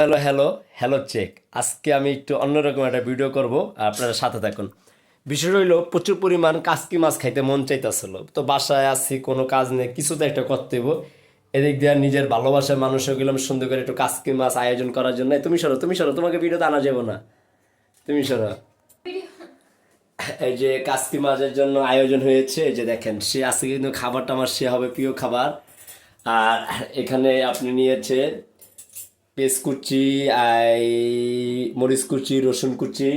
Hello hello hello check আজকে আমি একটু অন্যরকম একটা ভিডিও করব, আপনারা সাথে থাকুন। বিষয় হইল প্রচুর পরিমাণ কাসকি মাছ খাইতে মন চাইতেছিল। তো বাসায় আছি, কোনো কাজ নেই কিছু তো একটা করতে এদিক দিয়ে নিজের ভালোবাসার মানুষও গেলাম সুন্দর করে একটু কাসকি মাছ আয়োজন করার জন্য। তুমি সরো তুমি সরো, তোমাকে ভিডিওতে আনা যাব না। তুমি সরো। এই যে কাস্কি মাছের জন্য আয়োজন হয়েছে যে দেখেন, সে আজকে কিন্তু খাবারটা আমার সে হবে প্রিয় খাবার। আর এখানে আপনি নিয়েছে পেঁয়াজ কুচি, আই, মরিচ কুচি, রসুন কুচি,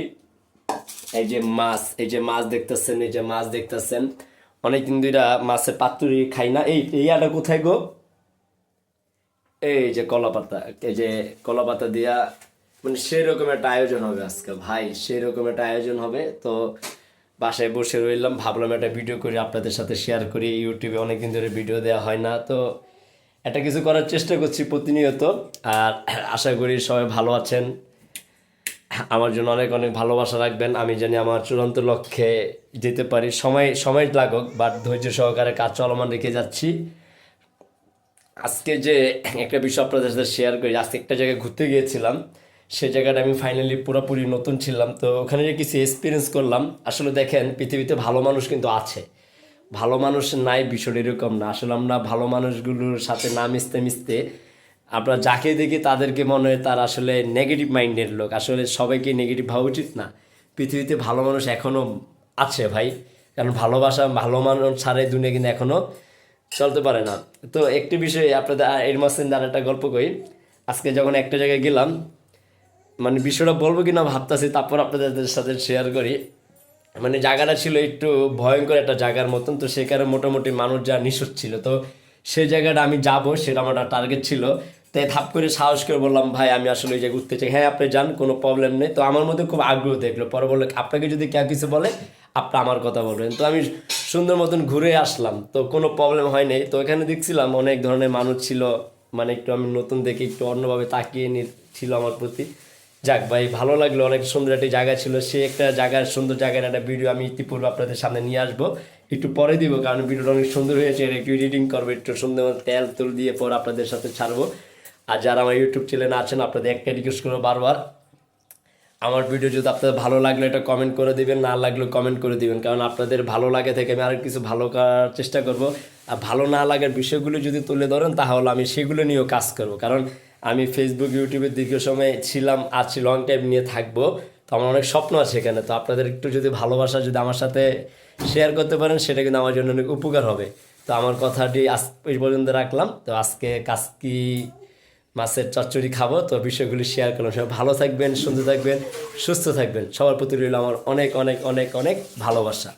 এই যে মাছ, এই যে মাছ দেখতেছেন, এই যে মাছ দেখতেছেন। অনেকদিন ধরে মাছের পাতুরি খাই না। এই এই আটা কোথায় গো? এই যে কলা পাতা এই যে কলা পাতা দিয়া মানে সেই রকম একটা আয়োজন হবে আজকে, ভাই সেই রকম একটা আয়োজন হবে। তো বাসায় বসে রইলাম, ভাবলাম একটা ভিডিও করি, আপনাদের সাথে শেয়ার করি। ইউটিউবে অনেকদিন ধরে ভিডিও দেওয়া হয় না, তো একটা কিছু করার চেষ্টা করছি প্রতিনিয়ত, আর আশা করি সবাই ভালো আছেন। আমার জন্য অনেক অনেক ভালোবাসা রাখবেন। আমি জানি আমার চূড়ান্ত লক্ষ্যে যেতে পারি। সময় সময় লাগুক বাট ধৈর্য সহকারে কাজ চলমান রেখে যাচ্ছি। আজকে যে একটা বিষয় আপনাদের সাথে শেয়ার করি, আজকে একটা জায়গায় ঘুরতে গিয়েছিলাম। সে জায়গাটা আমি ফাইনালি পুরোপুরি নতুন ছিলাম। তো ওখানে যে কিছু এক্সপিরিয়েন্স করলাম, আসলে দেখেন, পৃথিবীতে ভালো মানুষ কিন্তু আছে। ভালো মানুষ নাই বিষয়টা এরকম না। আসলে আমরা ভালো মানুষগুলোর সাথে না মিশতে মিশতে আমরা যাকে দেখি তাদেরকে মনে হয় তার আসলে নেগেটিভ মাইন্ডের লোক। আসলে সবাইকে নেগেটিভ ভাবা উচিত না। পৃথিবীতে ভালো মানুষ এখনও আছে ভাই। কারণ ভালোবাসা ভালো মানুষ ছাড়া এই দুনিয়া কিন্তু এখনও চলতে পারে না। তো একটি বিষয়ে আপনাদের এর মাসে আর একটা গল্প করি। আজকে যখন একটা জায়গায় গেলাম মানে বিষয়টা বলব কিনা ভাবতেছি, তারপর আপনাদের সাথে শেয়ার করি। মানে জায়গাটা ছিল একটু ভয়ঙ্কর একটা জায়গার মতন, তো সেখানে মোটামুটি মানুষ যা নিঃশ্বাস ছিল। তো সেই জায়গাটা আমি যাব, সেটা আমার একটা টার্গেট ছিল। তাই থাপ করে সাহস করে বললাম, ভাই, আমি আসলে ওই জায়গায় ঘুরতে চাই। হ্যাঁ আপনি যান, কোনো প্রবলেম নেই। তো আমার মধ্যে খুব আগ্রহ দেখল। পরে বলল, আপনাকে যদি কেউ কিছু বলে, আপনি আমার কথা বলবেন। তো আমি সুন্দর মতন ঘুরে আসলাম। তো কোনো প্রবলেম হয়নি। তো এখানে দেখছিলাম অনেক ধরনের মানুষ ছিল। মানে একটু আমি নতুন দেখে একটু অন্যভাবে তাকিয়ে ছিল আমার প্রতি। যাক ভাই, ভালো লাগল, অনেক সুন্দর একটি জায়গা ছিল। সে একটা জায়গার সুন্দর জায়গার একটা ভিডিও আমি ইতিপূর্বে আপনাদের সামনে নিয়ে আসব। একটু পরে দিব, কারণ ভিডিওটা অনেক সুন্দর হয়েছে একটু এডিটিং করব, একটু সুন্দর তেল তুল দিয়ে পর আপনাদের সাথে ছাড়বো। আর যারা আমার ইউটিউব চ্যানেলে আছেন, আপনাদের একটা রিকোয়েস্ট করব বারবার। আমার ভিডিও যদি আপনাদের ভালো লাগলে, এটা কমেন্ট করে দিবেন, না লাগলে কমেন্ট করে দিবেন, কারণ আপনাদের ভালো লাগে থেকে আমি আরও কিছু ভালো করার চেষ্টা করব। আর ভালো না লাগার বিষয়গুলো যদি তুলে ধরেন, তাহলে আমি সেগুলো নিয়েও কাজ করব, কারণ আমি ফেসবুক ইউটিউবে দীর্ঘ সময় ছিলাম আছি লং টাইম নিয়ে থাকব। তো আমার অনেক স্বপ্ন আছে এখানে। তো আপনাদের একটু যদি ভালোবাসা যদি আমার সাথে শেয়ার করতে পারেন, সেটা কিন্তু আমার জন্য অনেক উপকার হবে। তো আমার কথাটি আজ এই পর্যন্ত রাখলাম। তো আজকে কাজকি মাছের চচ্চড়ি খাব। তো বিষয়গুলি শেয়ার করলাম। সবাই ভালো থাকবেন, সুন্দর থাকবেন, সুস্থ থাকবেন। সবার প্রতি রইল আমার অনেক অনেক অনেক অনেক ভালোবাসা।